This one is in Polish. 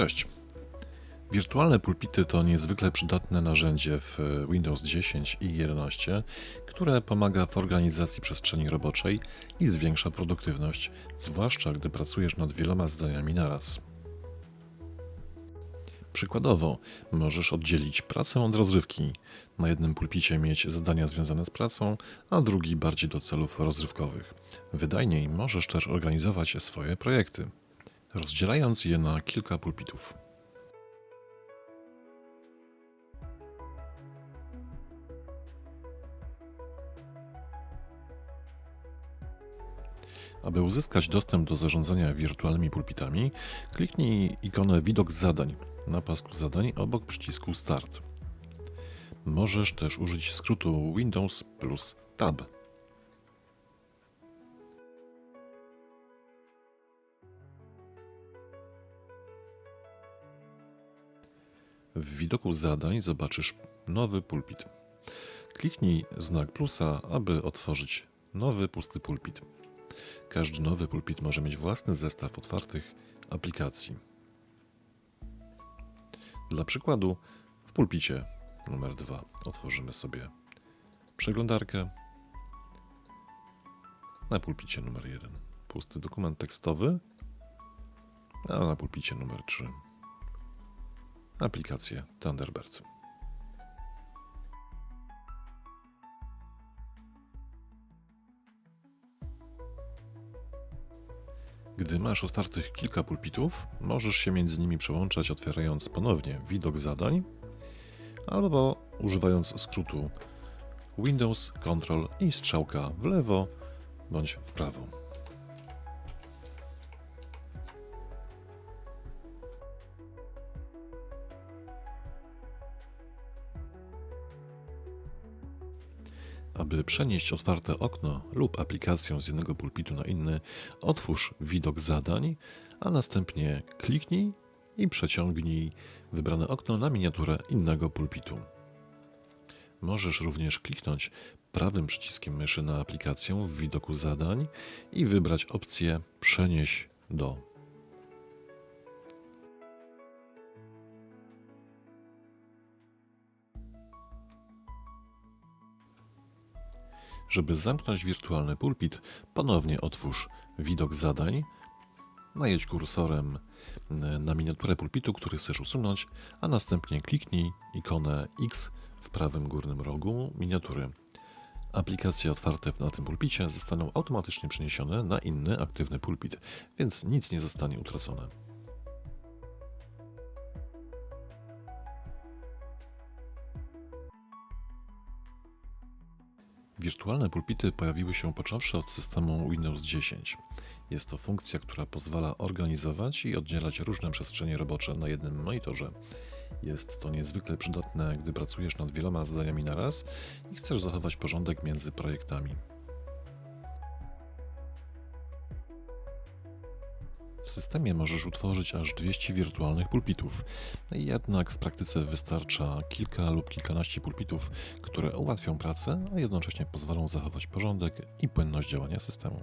Cześć. Wirtualne pulpity to niezwykle przydatne narzędzie w Windows 10 i 11, które pomaga w organizacji przestrzeni roboczej i zwiększa produktywność, zwłaszcza gdy pracujesz nad wieloma zadaniami naraz. Przykładowo, możesz oddzielić pracę od rozrywki. Na jednym pulpicie mieć zadania związane z pracą, a drugi bardziej do celów rozrywkowych. Wydajniej możesz też organizować swoje projekty, rozdzielając je na kilka pulpitów. Aby uzyskać dostęp do zarządzania wirtualnymi pulpitami, kliknij ikonę Widok zadań na pasku zadań obok przycisku Start. Możesz też użyć skrótu Windows plus Tab. W widoku zadań zobaczysz nowy pulpit. Kliknij znak plusa, aby otworzyć nowy pusty pulpit. Każdy nowy pulpit może mieć własny zestaw otwartych aplikacji. Dla przykładu, w pulpicie numer 2 otworzymy sobie przeglądarkę. Na pulpicie numer 1 pusty dokument tekstowy, a na pulpicie numer 3 aplikację Thunderbird. Gdy masz otwartych kilka pulpitów, możesz się między nimi przełączać, otwierając ponownie widok zadań, albo używając skrótu Windows, Ctrl i strzałka w lewo bądź w prawo. Aby przenieść otwarte okno lub aplikację z jednego pulpitu na inny, otwórz widok zadań, a następnie kliknij i przeciągnij wybrane okno na miniaturę innego pulpitu. Możesz również kliknąć prawym przyciskiem myszy na aplikację w widoku zadań i wybrać opcję Przenieś do Żeby zamknąć wirtualny pulpit, ponownie otwórz widok zadań, najedź kursorem na miniaturę pulpitu, który chcesz usunąć, a następnie kliknij ikonę X w prawym górnym rogu miniatury. Aplikacje otwarte na tym pulpicie zostaną automatycznie przeniesione na inny aktywny pulpit, więc nic nie zostanie utracone. Wirtualne pulpity pojawiły się począwszy od systemu Windows 10. Jest to funkcja, która pozwala organizować i oddzielać różne przestrzenie robocze na jednym monitorze. Jest to niezwykle przydatne, gdy pracujesz nad wieloma zadaniami naraz i chcesz zachować porządek między projektami. W systemie możesz utworzyć aż 200 wirtualnych pulpitów, jednak w praktyce wystarcza kilka lub kilkanaście pulpitów, które ułatwią pracę, a jednocześnie pozwolą zachować porządek i płynność działania systemu.